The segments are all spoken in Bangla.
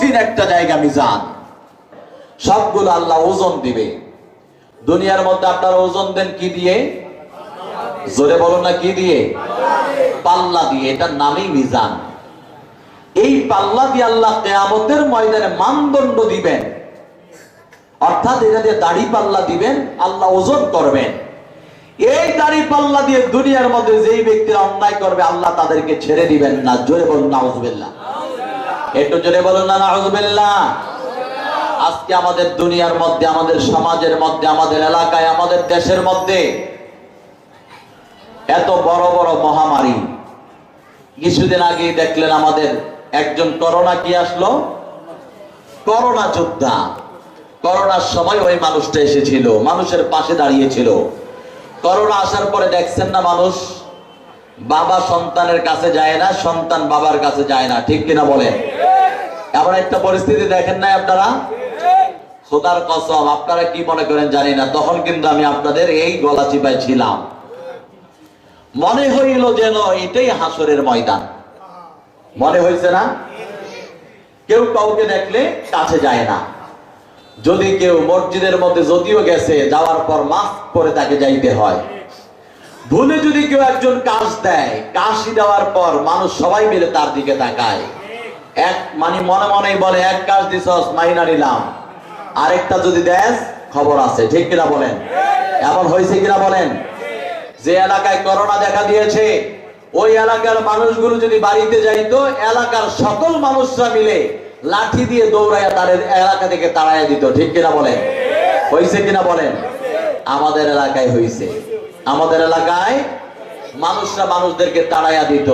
কঠিন একটা জায়গা মিজান। সবগুলো আল্লাহ ওজন দিবে। দুনিয়ার মধ্যে আপনারা ওজন দেন কি দিয়ে? জোরে বলুন না, কি দিয়ে? পাল্লা দিয়ে, এটার নামই মিজান। এই পাল্লা দিয়ে আল্লাহ কেয়ামতের ময়দানে মানদণ্ড দিবেন। অর্থাৎ এটা দিয়ে দাড়ি পাল্লা দিবেন, আল্লাহ ওজন করবেন। এই দাড়ি পাল্লা দিয়ে দুনিয়ার মধ্যে যেই ব্যক্তিরা অন্যায় করবে, আল্লাহ তাদেরকে ছেড়ে দিবেন না। জোরে বলুন, নাউজুবিল্লাহ। একটু জোরে বলুন, না, নাউজুবিল্লাহ। আজকে আমাদের দুনিয়ার মধ্যে, আমাদের সমাজের মধ্যে, আমাদের এলাকায়, আমাদের দেশের মধ্যে এত বড় বড় মহামারী। কিছুদিন আগে দেখলেন আমাদের একজন করোনা কি আসলো? করোনা যোদ্ধা। করোনার সময় ওই মানুষটা এসেছিল, মানুষের পাশে দাঁড়িয়েছিল। করোনা আসার পরে দেখছেন না মানুষ? বাবা সন্তানের কাছে যায় না, সন্তান বাবার কাছে যায় না, ঠিক কিনা বলেন? এমন একটা পরিস্থিতি দেখেন নাই আপনারা? খোদার কসম, আপনারা কি মনে করেন জানি না, তখন কিন্তু আমি আপনাদের এই গলা চিপায় ছিলাম মনে হইল যেন এটাই হাসরের ময়দান। মনে হয়েছে না? কেউ কাউকে দেখলে কাছে যায় না। যদি কেউ মসজিদের মধ্যে যদিও গেছে, যাওয়ার পর মাস্ক পরে তাকে যাইতে হয়। ভুলে যদি কেউ একজন কাজ দেয়, কাশি দেওয়ার পর মানুষ সবাই মিলে তার দিকে তাকায়। এক মানে মনে মনেই বলে, এক কাজ দিছস মাইনা নিলাম আরেকটা যদি দেস, খবর আছে, ঠিক কিনা বলেন? এমন হয়েছে কিনা বলেন? যে এলাকায় করোনা দেখা দিয়েছে, ওই এলাকার মানুষগুলো যদি বাড়িতে যাইতো, এলাকার সকল মানুষরা মিলে লাঠি দিয়ে দৌড়াইয়া তাদের এলাকা থেকে তাড়াইয়া দিত, ঠিক কিনা বলেন? হয়েছে কিনা বলেন? আমাদের এলাকায় হয়েছে। আমাদের এলাকায় মানুষরা মানুষদেরকে তাড়াইয়া দিত।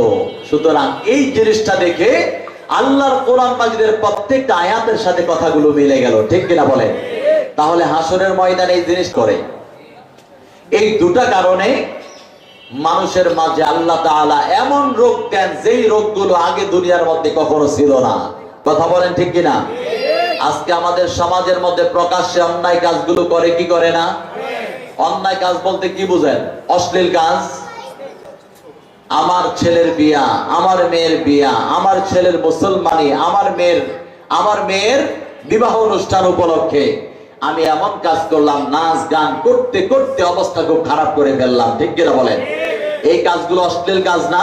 সুতরাং এই জিনিসটা দেখে আল্লাহর কোরআন মাজিদের প্রত্যেকটা আয়াতের সাথে কথাগুলো মিলে গেল, ঠিক কিনা বলেন? তাহলে হাসরের ময়দানে এই জিনিস করে। এই দুটা কারণে মানুষের মাঝে আল্লাহ তাআলা এমন রোগ দেন যেই রোগগুলো আগে দুনিয়ার মধ্যে কখনো ছিল না। কথা বলেন ঠিক কিনা? আজকে আমাদের সমাজের মধ্যে প্রকাশ্যে অন্যায় কাজগুলো করে, কি করে না? অন্যায় কাজ বলতে কি বুঝেন? অশ্লীল কাজ। আমার ছেলের বিয়া, আমার মেয়ের বিয়া, আমার ছেলের মুসলমানি, আমার মেয়ের আমার মেয়ের বিবাহ অনুষ্ঠান উপলক্ষে আমি এমন কাজ করলাম, নাচ গান করতে করতে অবস্থা খুব খারাপ করে ফেললাম, ঠিক কিনা বলেন? এই কাজগুলো অশ্লীল কাজ না?